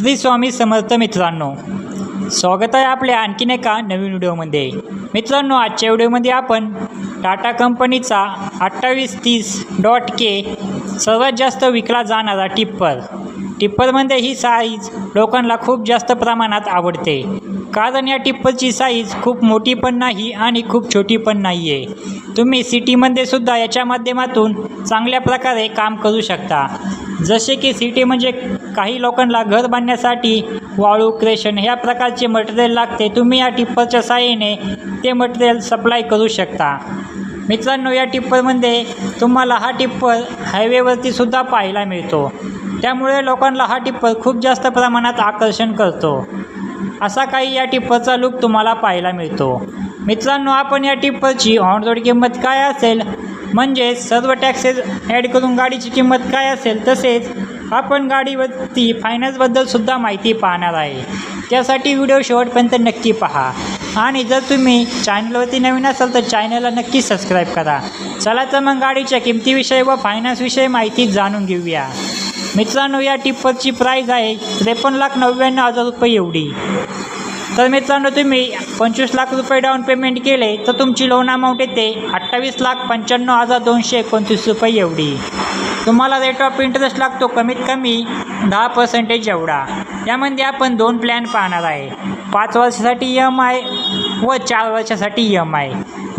श्री स्वामी समर्थ मित्रांनो स्वागत आहे आपल्या आणखीन एका नवीन व्हिडिओमध्ये. मित्रांनो आजच्या व्हिडिओमध्ये आपण टाटा कंपनीचा अठ्ठावीस तीस डॉट के सर्वात जास्त विकला जाणारा टिप्पर. टिप्परमध्ये ही साईज लोकांना खूप जास्त प्रमाणात आवडते. कारण या टिप्परची साईज खूप मोठी पण नाही आणि खूप छोटी पण नाही आहे तुम्ही सिटीमध्ये सुद्धा याच्या माध्यमातून चांगल्या प्रकारे काम करू शकता. जसे की सिटी म्हणजे काही लोकांना घर बांधण्यासाठी वाळू क्रेशन ह्या प्रकारचे मटेरियल लागते तुम्ही या टिप्परच्या साहाय्याने ते मटेरियल सप्लाय करू शकता. मित्रांनो या टिप्परमध्ये तुम्हाला हा टिप्पर हायवेवरती सुद्धा पाहायला मिळतो. त्यामुळे लोकांना हा टिप्पर खूप जास्त प्रमाणात आकर्षण करतो. असा काही या टिप्परचा लुक तुम्हाला पाहायला मिळतो. मित्रांनो आपण या टिप्परची ऑन रोड किंमत काय असेल? म्हणजे सर्व टॅक्सेस ॲड करून गाडीची किंमत काय असेल? तसेच आपण गाडीवरती फायनान्सबद्दलसुद्धा माहिती पाहणार आहे. त्यासाठी व्हिडिओ शेवटपर्यंत नक्की पहा. आणि जर तुम्ही चॅनलवरती नवीन असाल तर चॅनलला नक्की सबस्क्राईब करा. चला तर मग गाडीच्या किमतीविषयी व फायनान्सविषयी माहिती जाणून घेऊया. मित्रांनो या टिप्परची प्राईज आहे त्रेपन्न लाख नव्याण्णव हजार रुपये एवढी. तर मित्रांनो तुम्ही पंचवीस लाख रुपये डाऊन पेमेंट केले तर तुमची लोन अमाऊंट येते अठ्ठावीस लाख पंच्याण्णव हजार दोनशे एकोणतीस रुपये एवढी. तुम्हाला रेट ऑफ इंटरेस्ट लागतो कमीत कमी दहा पर्सेंटेज एवढा. यामध्ये आपण दोन प्लॅन पाहणार आहे. पाच वर्षासाठी ई एम आय व चार वर्षासाठी ई एम आय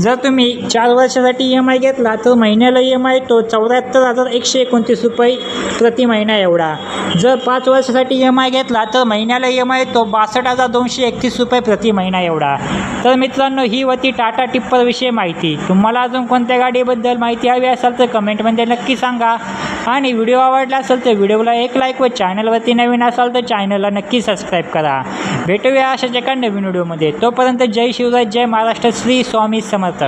जर तुम्ही चार वर्षासाठी ई एम आय घेतला तर महिन्याला ई एम आय तो चौऱ्याहत्तर हजार एकशे एकोणतीस रुपये प्रति महिना एवढा. जर पाच वर्षासाठी ई एम आय घेतला तर महिन्याला ई एम आय तो बासष्ट हजार दोनशे एकतीस रुपये प्रति महिना एवढा. तर मित्रांनो ही होती टाटा टिप्परविषयी माहिती. तुम्हाला अजून कोणत्या गाडीबद्दल माहिती हवी असाल तर कमेंटमध्ये नक्की सांगा. आणि व्हिडिओ आवडला असेल तर व्हिडिओला एक लाईक व चॅनलवरती नवीन असाल तर चॅनलला नक्की सबस्क्राईब करा. भेटूया अशाच एका नवीन व्हिडिओमध्ये तोपर्यंत जय शिवराज जय महाराष्ट्र श्री स्वामी समर्थ.